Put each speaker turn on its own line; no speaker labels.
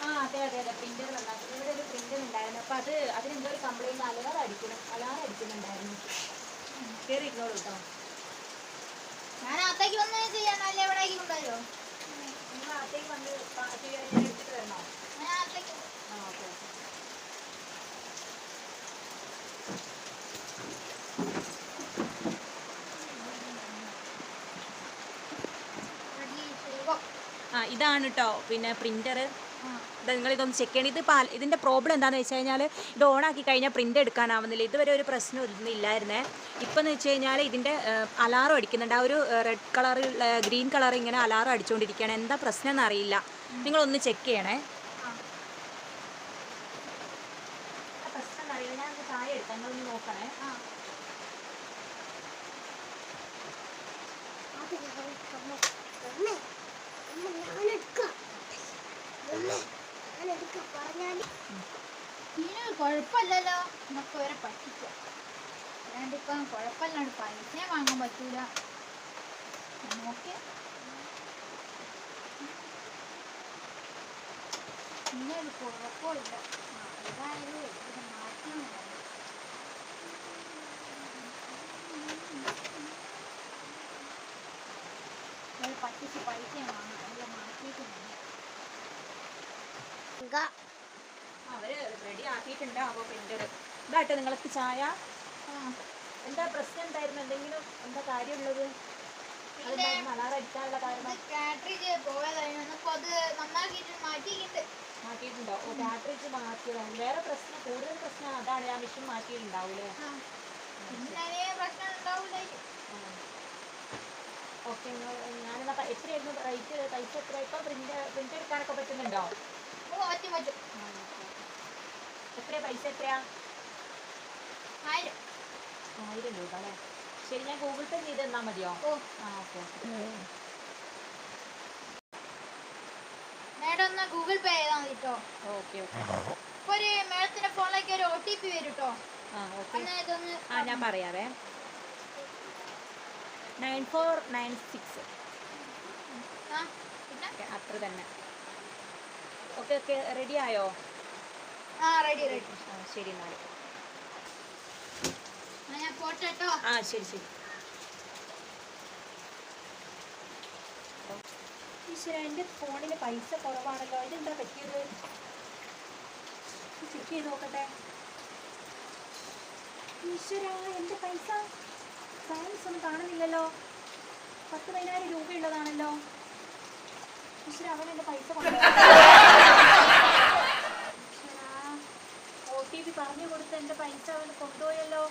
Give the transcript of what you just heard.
ആ അതെ അതെ അതെ. പ്രിന്റർ നന്നാക്കുന്നത് ഇവിടെ ഒരു പ്രിന്റർ ഉണ്ടായിരുന്നു. അപ്പൊ അത് അതിനെന്തോ ഒരു കംപ്ലൈന്റ് അലാറം അടിക്കണം. അലാറം അടിക്കുന്നുണ്ടായിരുന്നു. കയറി ഇരുന്നോളൂ കേട്ടോ.
ഞാൻ അത്തേക്ക് വന്ന് ചെയ്യാനല്ലേ എവിടേക്ക് കൊണ്ടുവരോ
നിങ്ങൾ അകത്തേക്ക് വന്ന് ചെയ്യാൻ എടുത്തിട്ട് വരണോ?
ഞാൻ അകത്തേക്ക്
ആ ഓക്കെ ഓക്കെ
റെഡി ചെയ്തോ
ആ ഇതാണ് കേട്ടോ പിന്നെ പ്രിന്റർ
ആ
നിങ്ങൾ ഇതൊന്ന് ചെക്ക് ചെയ്യണം. ഇത് പാൽ ഇതിന്റെ പ്രോബ്ലം എന്താണെന്ന് വെച്ച് കഴിഞ്ഞാൽ ഇത് ഓണാക്കി കഴിഞ്ഞാൽ പ്രിന്റ് എടുക്കാനാവുന്നില്ല. ഇതുവരെ ഒരു പ്രശ്നം ഒന്നും ഇല്ലായിരുന്നേ. ഇപ്പം എന്ന് വെച്ച് കഴിഞ്ഞാൽ ഇതിന്റെ അലാറം അടിക്കുന്നുണ്ട്. ആ ഒരു റെഡ് കളറിൽ ഗ്രീൻ കളർ ഇങ്ങനെ അലാറം അടിച്ചുകൊണ്ടിരിക്കുകയാണ് എന്താ പ്രശ്നം എന്നറിയില്ല. നിങ്ങളൊന്ന് ചെക്ക് ചെയ്യണേ.
ആ
പ്രശ്നം എന്നറിയില്ല. ഞാൻ ചായ എടുക്കാം. നോക്കണേ.
ആ. കുഴപ്പമില്ലല്ലോ. നമുക്ക് വരെ പറ്റിക്കാം അല്ലാണ്ട് ഇപ്പം പൈസ വാങ്ങാൻ പറ്റൂല. നോക്കി ഇങ്ങനെ കുഴപ്പമില്ല. ഏതായാലും ഒരു പറ്റിച്ച് പൈസ വാങ്ങാം അതിൽ മാറ്റിയിട്ട്
അവർ റെഡി ആക്കിയിട്ടുണ്ട്. ആവോ പ്രിന്റർ ഇതാട്ടോ നിങ്ങൾക്ക് ചായ. എന്താ പ്രശ്നം എന്തായിരുന്നു? എന്തെങ്കിലും എന്താ കാര്യമുള്ളത്?
മാറ്റിയിട്ടുണ്ട്.
മാറ്റിയിട്ടുണ്ടോ? ബാറ്ററി കാട്രിഡ്ജ് മാറ്റിയതാണ് വേറെ പ്രശ്നം കൂടുതൽ പ്രശ്നം അതാണ്. ആ മെഷീൻ മാറ്റിയിട്ടുണ്ടാവൂലേ
പ്രശ്നം ഉണ്ടാവില്ല
ഓക്കെ ഞാനെന്നാ പ- എത്രയായിരുന്നു? റേറ്റ് പൈസ എത്ര ഇപ്പം പ്രിന്റ് പ്രിന്റ് എടുക്കാനൊക്കെ പറ്റുന്നുണ്ടോ?
ഓ പറ്റും പറ്റും
എത്രയാ പൈസ എത്രയാ?
ആയിരം.
ആയിരം രൂപ അല്ലേ? ശരി ഞാൻ ഗൂഗിൾ പേ ചെയ്ത് തന്നാൽ മതിയോ?
ഓ.
ആ ഓക്കെ
മേഡം ഒന്ന് ഗൂഗിൾ പേ ചെയ്താൽ മതി കേട്ടോ
ഓക്കെ ഓക്കെ.
ഇപ്പൊ ഒരു മേഡത്തിന്റെ ഫോണിലേക്ക് ഒരു ഒ ടി പി വരും കേട്ടോ
ആ ഓക്കെ.
ഇതൊന്ന്
ആ ഞാൻ പറയാവേ. നയൻ ഫോർ നയൻ സിക്സ് അത്ര തന്നെ. ഓക്കെ ഓക്കെ റെഡി ആയോ?
ആ റെഡി റെഡി
ആ ശരി എന്നാൽ ആ ശരി ശരി. ഈശ്വര എന്റെ ഫോണിൽ പൈസ കുറവാണല്ലോ. ഇതെന്താ പറ്റിയത്? ചെക്ക് ചെയ്ത് നോക്കട്ടെ. ഈശ്വര എന്റെ പൈസ ഇല്ലല്ലോ പത്ത് പതിനായിരം രൂപ ഉള്ളതാണല്ലോ അവൻ എന്റെ പൈസ ഒ പറഞ്ഞു കൊടുത്ത് എന്റെ പൈസ അവന് കൊണ്ടുപോയല്ലോ.